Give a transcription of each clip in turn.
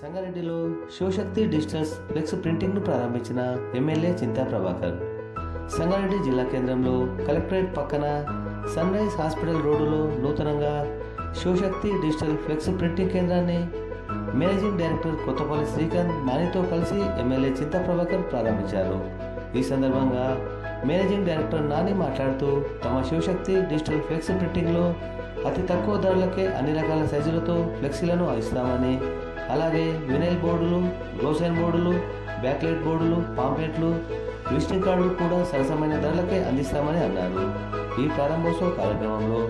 సంగారెడ్డిలో Shivashakti digitals flex ప్రింటింగ్ను ప్రారంభించిన MLA Chinta Prabhakar. Sangareddy జిల్లా కేంద్రంలో కలెక్టరేట్ పక్కన సన్ రైజ్ హాస్పిటల్ రోడ్డులో నూతనంగా శివశక్తి డిజిటల్ ఫ్లెక్స్ ప్రింటింగ్ కేంద్రాన్ని మేనేజింగ్ డైరెక్టర్ కొత్తపల్లి శ్రీకాంత్ నానితో కలిసి ఎమ్మెల్యే చింతా ప్రభాకర్ ప్రారంభించారు. ఈ సందర్భంగా మేనేజింగ్ డైరెక్టర్ నాని మాట్లాడుతూ తమ శివశక్తి డిజిటల్ ఫ్లెక్స్ ప్రింటింగ్లో అతి తక్కువ ధరలకే అన్ని రకాల సైజులతో ఫ్లెక్సీలను అందిస్తామని అలాగే వినైల్ బోర్డులు గ్లోసైన్ బోర్డులు బ్యాక్లైట్ బోర్డులు పాంప్లెట్లు విజిటింగ్ కార్డులు కూడా సరసమైన ధరలకే అందిస్తామని అన్నారు. ఈ ప్రారంభోత్సవ కార్యక్రమంలో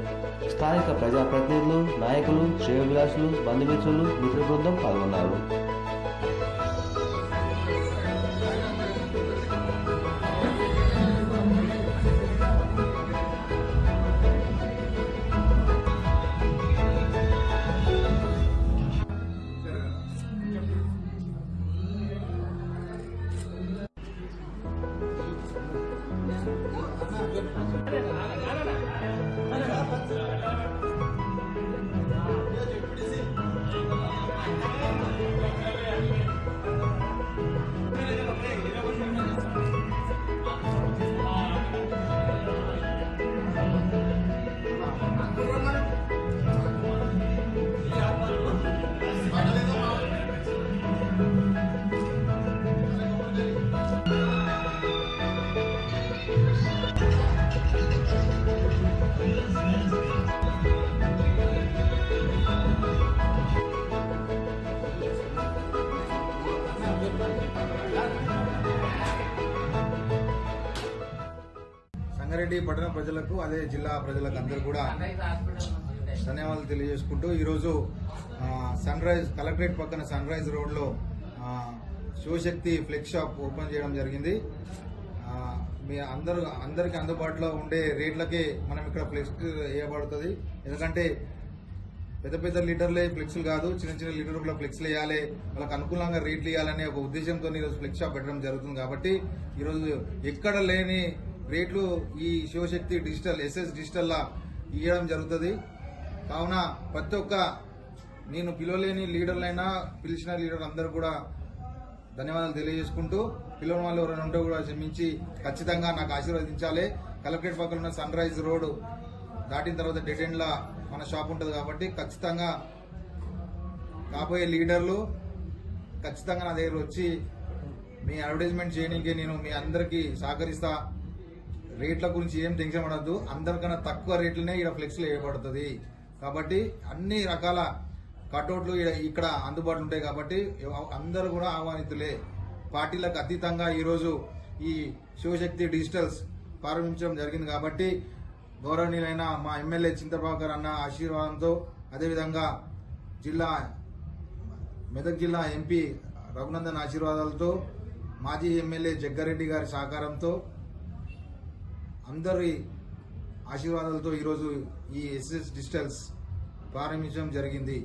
స్థానిక ప్రజాప్రతినిధులు నాయకులు శ్రేయోభిలాషులు బంధుమిత్రులు మిత్ర బృందం పాల్గొన్నారు. Thank you. సంగారెడ్డి పట్టణ ప్రజలకు అదే జిల్లా ప్రజలకు అందరూ కూడా ధన్యవాదాలు తెలియజేసుకుంటూ ఈరోజు సన్ రైజ్ కలెక్టరేట్ పక్కన సన్ రైజ్ రోడ్లో శివశక్తి ఫ్లెక్స్ షాప్ ఓపెన్ చేయడం జరిగింది. మీ అందరూ అందరికి అందుబాటులో ఉండే రేట్లకే మనం ఇక్కడ ఫ్లెక్స్ వేయబడుతుంది. ఎందుకంటే పెద్ద పెద్ద లీటర్లే ఫ్లెక్స్లు కాదు చిన్న చిన్న లీటర్ల ఫ్లెక్స్లు వేయాలి. వాళ్ళకి అనుకూలంగా రేట్లు వేయాలనే ఒక ఉద్దేశంతో ఈరోజు ఫ్లెక్స్ షాప్ పెట్టడం జరుగుతుంది కాబట్టి ఈరోజు ఎక్కడ లేని రేట్లు ఈ శివశక్తి డిజిటల్ ఎస్ఎస్ డిజిటల్లా ఇవ్వడం జరుగుతుంది. కావున ప్రతి ఒక్క నేను పిలవలేని లీడర్లైనా పిలిచిన లీడర్ అందరూ కూడా ధన్యవాదాలు తెలియజేసుకుంటూ పిల్లల వాళ్ళు ఎవరైనా ఉంటే కూడా క్షమించి ఖచ్చితంగా నాకు ఆశీర్వదించాలి. కలెక్టరేట్ పక్కన ఉన్న సన్ రైజ్ రోడ్ దాటిన తర్వాత డెడ్ ఎండ్లా మన షాప్ ఉంటుంది కాబట్టి ఖచ్చితంగా కాబోయే లీడర్లు ఖచ్చితంగా నా దగ్గర వచ్చి మీ అడ్వర్టైజ్మెంట్ చేయడానికి నేను మీ అందరికీ సహకరిస్తా. రేట్ల గురించి ఏం టెన్షన్ పడద్దు. అందరికన్నా తక్కువ రేట్లనే ఇక్కడ ఫ్లెక్స్లు వేయబడుతుంది. కాబట్టి అన్ని రకాల కటౌట్లు ఇక్కడ అందుబాటులో ఉంటాయి కాబట్టి అందరూ కూడా ఆహ్వానితులే. పార్టీలకు అతీతంగా ఈరోజు ఈ శివశక్తి డిజిటల్స్ ప్రారంభించడం జరిగింది కాబట్టి గౌరవనీయులైన మా ఎమ్మెల్యే చింతప్రభాకర్ అన్న ఆశీర్వాదంతో అదేవిధంగా జిల్లా మెదక్ జిల్లా ఎంపీ రఘునందన్ ఆశీర్వాదాలతో మాజీ ఎమ్మెల్యే జగ్గారెడ్డి గారి సహకారంతో అందరి ఆశీర్వాదాలతో ఈరోజు ఈ ఎస్ఎస్ డిజిటల్స్ ప్రారంభించడం జరిగింది.